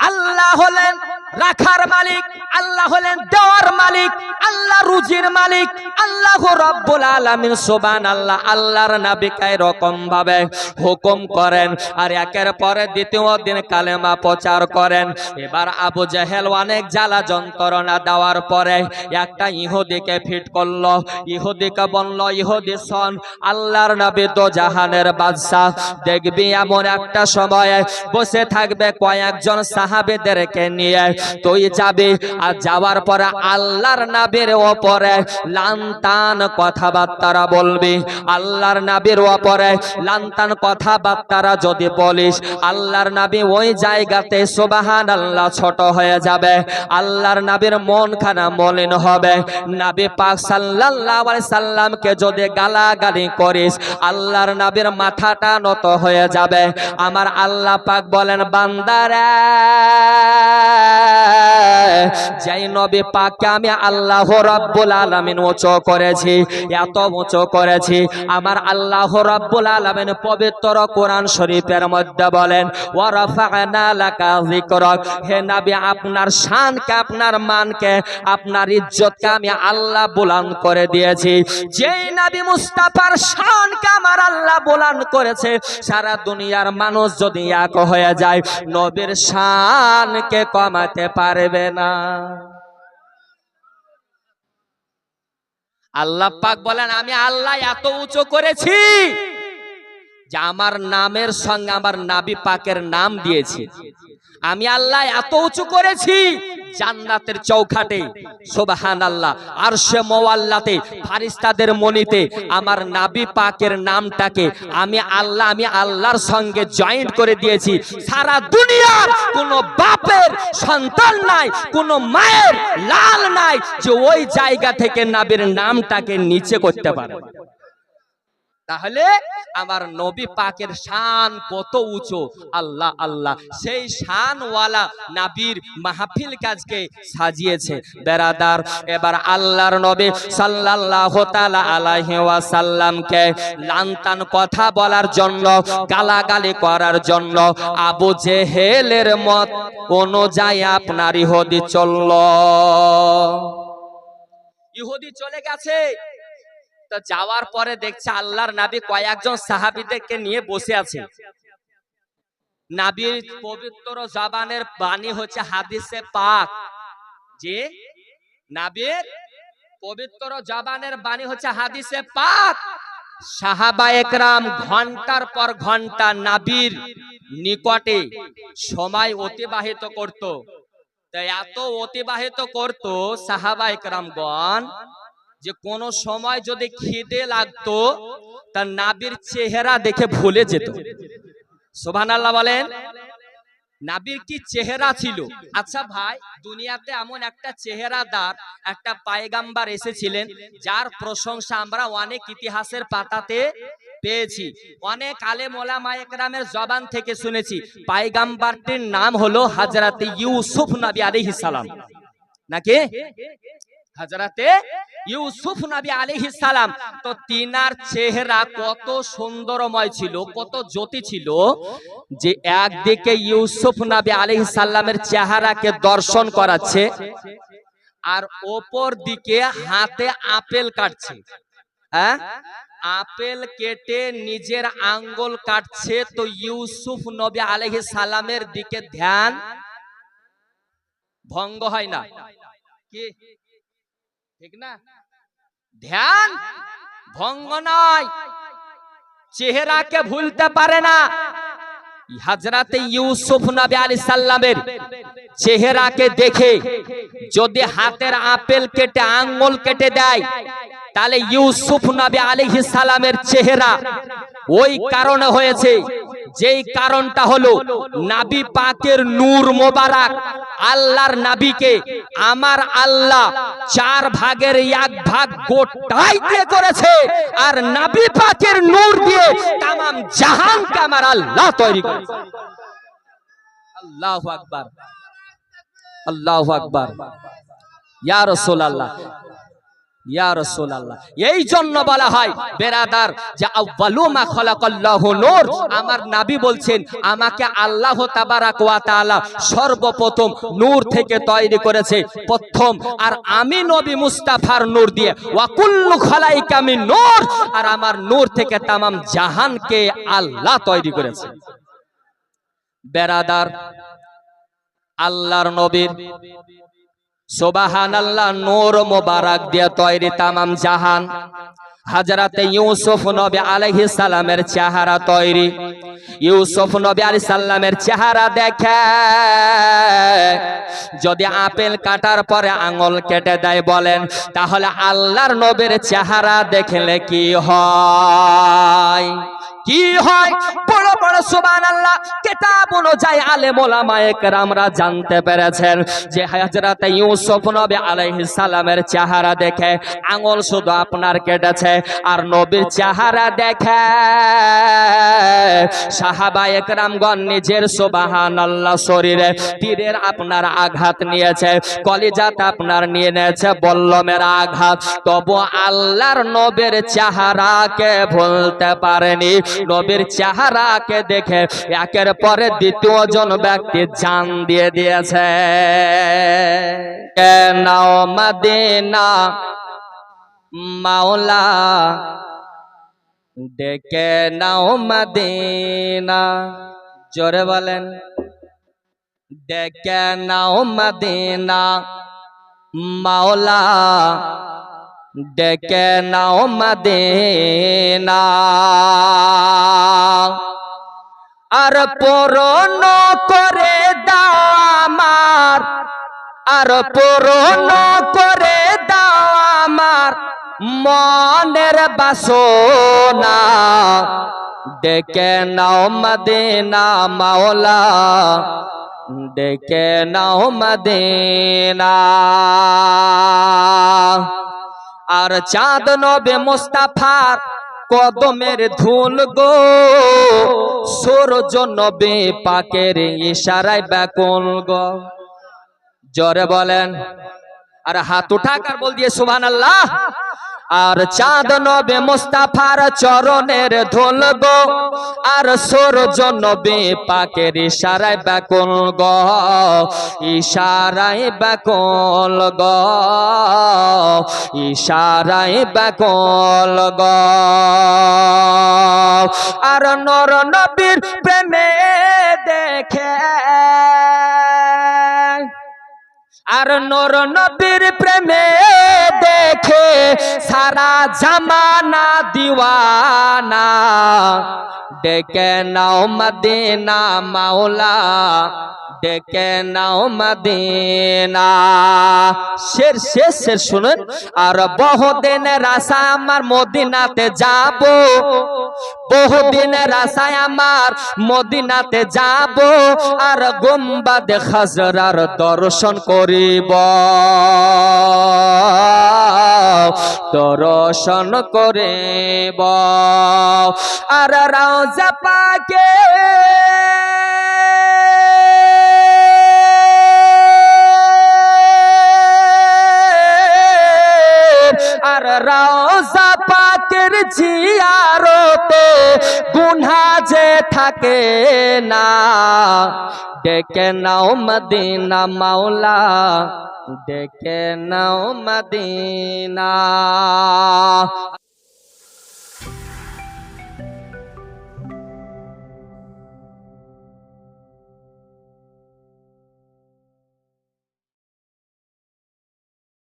আল্লাহ হলেন রাখার মালিক, আল্লাহ হলেন দেওয়ার মালিক, আল্লাহ রুজির মালিক, আল্লাহ রব্বুল আলামিন সুবহান আল্লাহ আল্লাহর নবীকে এরকম ভাবে হুকুম করেন আর একের পরে দ্বিতীয় দিন কালেমা প্রচার করেন। এবার আবু জাহেল অনেক জ্বালা যন্ত্রণা দেওয়ার পরে একটা ইহুদিকে ফিট করল, ইহুদিকে বলল, ইহুদি শোন, আল্লাহর নবী তো জাহানের বাদশাহ, দেখবি এমন একটা সময়ে বসে থাকবে কয়েকজন সাহাবেদেরকে নিয়ে তুই যাবি আর যাওয়ার পরে আল্লাহর নাবির ওপরে লান্তান কথাবার্তারা বলবি। আল্লাহর নাবির ওপরে লান্তান কথাবার্তারা যদি বলিস, আল্লাহর নাবি ওই জায়গাতে সুবাহান আল্লাহ ছোট হয়ে যাবে। আল্লাহর নাবির মন খানা মলিন হবে। নাবি পাক আলাইহি সাল্লামকে যদি গালাগালি করিস, আল্লাহর নাবির মাথাটা নত হয়ে যাবে। আমার আল্লাহ পাক বলেন, বান্দারে! যেই নবী পাককে আমি আল্লাহ রাব্বুল আলামিন উঁচু করেছি, এত উঁচু করেছি, আমার আল্লাহ রাব্বুল আলামিন পবিত্র কোরআন শরীফের মধ্যে বলেন, ওয়া রাফা'না লাকা যিকরাক হে নবী, আপনার শানকে, আপনার মানকে, আপনার ইজ্জতকে আমি আল্লাহ বুলান্দ করে দিয়েছি। যেই নবী মুস্তাফার শানকে আমার আল্লাহ বুলান্দ করেছে, সারা দুনিয়ার মানুষ যদি এক হয়ে যায়, নবীর শানকে কমাতে পারবে না। আল্লাহ পাক বলেন আমি আল্লাহ এত উঁচু করেছি আমার নামের সঙ্গে আমার নাবি পাকের নাম দিয়েছে। আমি আল্লাহ এত উঁচু করেছি, জান্নাতের চৌখাটে সোবাহান আল্লাহ আর সে মোয়াল্লাতে ফারিস্তাদের মনিতে আমার নাবি পাকের নামটাকে আমি আল্লাহ, আমি আল্লাহর সঙ্গে জয়েন্ট করে দিয়েছি। সারা দুনিয়ার কোনো বাপের সন্তান নাই, কোনো মায়ের লাল নাই যে ওই জায়গা থেকে নাবির নামটাকে নিচে করতে পারে। তাহলে আমার নবী পাকের শান কত উঁচু? আল্লাহ আল্লাহ। সেই শানওয়ালা নাবির মাহফিল কাজকে সাজিয়েছে। বেরাদার, এবার আল্লাহর নবী সাল্লাল্লাহু তাআলা আলাইহি ওয়াসাল্লামকে লান্তান কথা বলার জন্য, গালাগালি করার জন্য আবু জেহেলের মত অনুযায়ী আপনার ইহুদি চলল। ইহুদি চলে গেছে। তো যাওয়ার পরে দেখছে আল্লাহর নাবি কয়েকজন সাহাবিদেরকে নিয়ে বসে আছে। নাবির পবিত্র জবানের বাণী হচ্ছে হাদিসে পাক। যে নাবির পবিত্র জবানের বাণী হচ্ছে হাদিসে পাক। সাহাবা একরাম ঘণ্টার পর ঘণ্টা নাবির নিকটে সময় অতিবাহিত করত। এত অতিবাহিত করত সাহাবা একরামগণ যে কোন সময় যদি খিদে লাগতো, তার নাবির চেহারা দেখে ভুলে যেত। সোভান আল্লাহ বলেন, নাবির কি চেহারা ছিল? আচ্ছা ভাই, দুনিয়াতে এমন একটা চেহারা চেহারাদার, একটা পায়গাম্বার এসেছিলেন, যার প্রশংসা আমরা অনেক ইতিহাসের পাতাতে পেয়েছি। অনেক আলেম ওলামা একরামের জবান থেকে শুনেছি, পায়গাম্বারটির নাম হলো হাজরাতে ইউসুফ নবী আলাইহিস সালাম। নাকি? হাজরাতে ইউসুফ নবী আলাইহিস সালাম, তো তিনার চেহারা কত সুন্দরময় ছিল, কত জ্যোতি ছিল যে একদিকে ইউসুফ নবী আলাইহিস সালামের চেহারাকে দর্শন করাচ্ছে আর ওপর দিকে হাতে আপেল কাটছে। হ্যাঁ? আপেল কেটে নিজের আঙ্গুল কাটছে, তো ইউসুফ নবী আলাইহিস সালামের দিকে ধ্যান ভঙ্গ হয় না। কি? ঠিক না? ধ্যান ভঙ্গ নয়। চেহারাকে ভুলতে পারে না। হাজরাতে ইউসুফ নবী আলী সাল্লামের চেহারাকে দেখে যদি হাতের আপেল কেটে, আঙ্গুল কেটে দেয়, তাহলে ইউসুফ নবী আলাইহিস সালামের চেহারা ওই কারণে হয়েছে। যেই কারণটা হলো, নাবি পাকের নূর মোবারক আল্লাহর নাবিকে আমার আল্লাহ চার ভাগের এক ভাগ গোটাই দিয়ে করেছে আর নাবি পাকের নূর দিয়ে তামাম জাহানকে আমার আল্লাহ তৈরি করেছে। আল্লাহু আকবার। আল্লাহু আকবার। ইয়া রাসূলুল্লাহ। এই জন্য বলা হয়, বেরাদার, যে নূর, আমার নবী বলছেন, আমাকে আল্লাহ তাবারাক সর্বপ্রথম নূর থেকে তৈরি করেছে, প্রথম। আর আমি নবী মুস্তাফার নূর দিয়ে, ওয়া কুল্লু খালাইকা মিন নূর, আর আমার নূর থেকে তামাম জাহানকে আল্লাহ তৈরি করেছে। বেরাদার, আল্লাহর নবীর সোবাহান আল্লাহ নূর মোবারক দিয়ে তৈরি তামাম জাহান। হাজরাতে ইউসুফ নবী আলাইহিস সালামের চেহারা তৈরি। ইউসুফ নবী আলাইহিস সালামের চেহারা দেখে। যদি আপেল কাটার পরে আঙুল কেটে দেয় বলেন, তাহলে আল্লাহর নবীর চেহারা দেখলে কি হয়? কি হয়? বড় সুবান আল্লাহ কেতাব অনুযায়ী আলেম ওলামায়ে কেরামরা জানতে পেরেছেন যে হযরত ইউসুফ নবী আলাইহিস সালামের চেহারা দেখে আঙুল শুধু আপনার কেটেছে আর নবীর চেহারা দেখে। নিজের সুবহানাল্লাহ শরীরে তীরের আপনার আঘাত নিয়েছে, কলিজাত আপনার নিয়ে নিয়েছে, বল্লমের আঘাত। তবু আল্লাহর নবীর চেহারাকে ভুলতে পারেনি। নবীর চেহারাকে দেখে একের পরে দ্বিতীয় জন ব্যক্তি জান দিয়ে দিয়েছে। নাও মদিনা মাওলা, ডেকে নাও মদিনা। জোরে বলেন, ডেকে নাও মদিনা মাওলা, ডেকে নাও মদিনা। আর পূরণ করে দামার আর পূরণ করে দাও আমার মনের বাসনা। ডেকে নাও মদিনা মাওলা, ডেকে নাও মদিনা। আর চাঁদ নবে মুস্তাফার কদমের ধুল গো। সূর্য নবে পাকের ইশারায় ব্যাকুল গো। জরে বলেন, আর হাত উঠাকার বল দিয়ে সুবহান আল্লাহ আর চাঁদ নবে মুস্তাফার চরণের ধুল গো, আর সূর্য নবে পাকের ইশারায় ব্যাকুল গো, ইশারায় ব্যাকুল গো, ইশারায় ব্যাকুল গ। আর নর নবীর প্রেমে দেখে, আর নর নবীর প্রেমে দেখে সারা জামানা দিওয়ানা। ডেকে নাও মদিনা মাওলা, ডেকে নাও মদিনা। শের শেষ শের শুনুন, আর বহুদিনের আশা আমার মদিনাতে যাব। বহুদিনের আশায় আমার মদিনাতে যাব, আর গুম্বাদে খাজরার দর্শন করিব। দর্শন করিব। আর রাজা পাকে। আর রাজা পাকের জিয়ারতে গুনা যে থাকে না। ডেকে নাও মদিনা মাওলা, ডেকে নাও মদিনা।